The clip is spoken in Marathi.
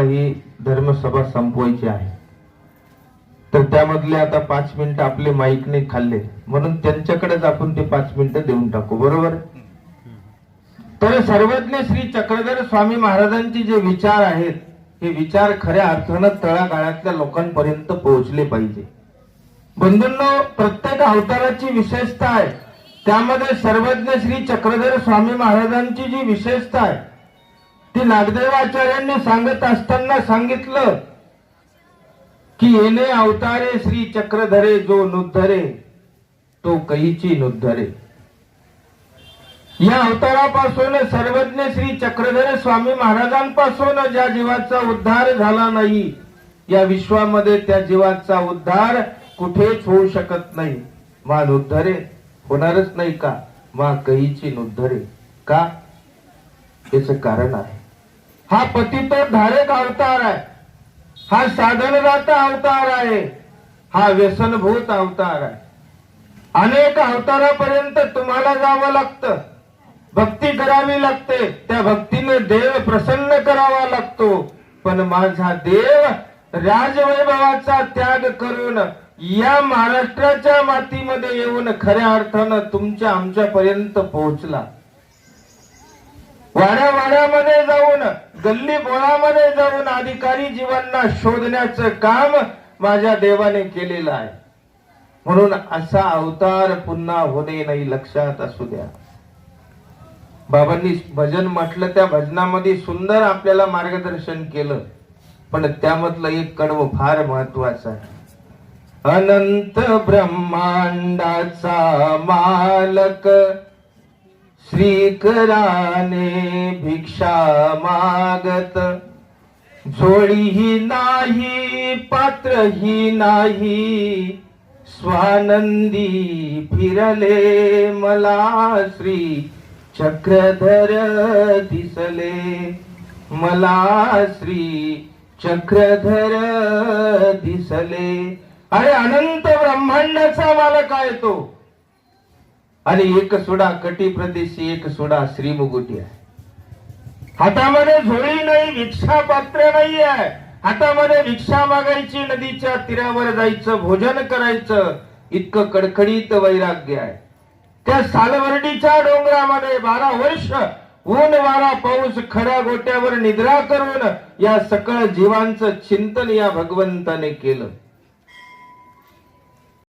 ही धर्मसभा संपवायची आहे. तर त्यामधले आता पाच मिनिटं आपले माईकने खाल्ले. म्हणून त्यांच्याकडेच आपण ते पाच मिनिटं देऊन टाकू. बरोबर? तर सर्वज्ञ श्री चक्रधर स्वामी महाराजांचे जे विचार आहेत हे विचार खऱ्या अर्थानं तळागाळातल्या लोकांपर्यंत पोहोचले पाहिजे. बंधूंनो प्रत्येक अवताराची विशेषता आहे. त्यामध्ये सर्वज्ञ श्री चक्रधर स्वामी महाराजांची जी विशेषता आहे ती नागदेवाचार्यांनी सांगत असताना सांगितलं की येणे अवतारे श्री चक्रधरे जो नुद्धरे तो कैची नुद्धरे. या अवतारापासून सर्वज्ञ श्री चक्रधर स्वामी महाराजांपासून ज्या जीवाचा उद्धार झाला नाही या विश्वामध्ये त्या जीवाचा उद्धार कुठेच होऊ शकत नाही. मा नुद्धरे होणारच नाही का? मा कहीची नुद्धरे. का? याच कारण आहे. हा पतित धारक अवतार आहे. हा साधनदाता अवतार आहे. हा व्यसनभूत अवतार आहे. अनेक अवतारापर्यंत तुम्हाला जावं लागतं. भक्ती करावी लागते. त्या भक्तीने देव प्रसन्न करावा लागतो. पण माझा देव राजवैभवाचा त्याग करून या महाराष्ट्राच्या मातीमध्ये येऊन खऱ्या अर्थानं तुमच्या आमच्यापर्यंत पोहोचला. वाड्या वाड्यामध्ये जाऊन गल्ली बोळामध्ये जाऊन अधिकारी जीवांना शोधण्याचं काम माझ्या देवाने केलेलं आहे. म्हणून असा अवतार पुन्हा होणे नाही लक्षात असू द्या. बाबांनी भजन म्हटलं त्या भजनामध्ये सुंदर आपल्याला मार्गदर्शन केलं. पण त्यामधलं एक कडवं फार महत्वाचं आहे. अनंत ब्रह्मांडाचा मालक श्रीकराने भिक्षा मागत. झोळीही नाही पात्रही नाही स्वानंदी फिरले मला श्री चक्रधर दिसले. मला श्री चक्रधर दिसले. अरे अनंत ब्रह्मांडाचा मालक आहे तो. आणि एक सुडा कटी प्रदेशी एक सुडा श्रीमुगुटी आहे. हातामध्ये झोळी नाही भिक्षा पात्र नाही आहे हातामध्ये भिक्षा मागायची नदीच्या तीरावर जायचं भोजन करायचं इतकं कडकडीत वैराग्य आहे. त्या सालवर्डीच्या डोंगरामध्ये बारा वर्ष ऊन वारा पाऊस खड्या गोट्यावर निद्रा करून या सकळ जीवांचं चिंतन या भगवंताने केलं.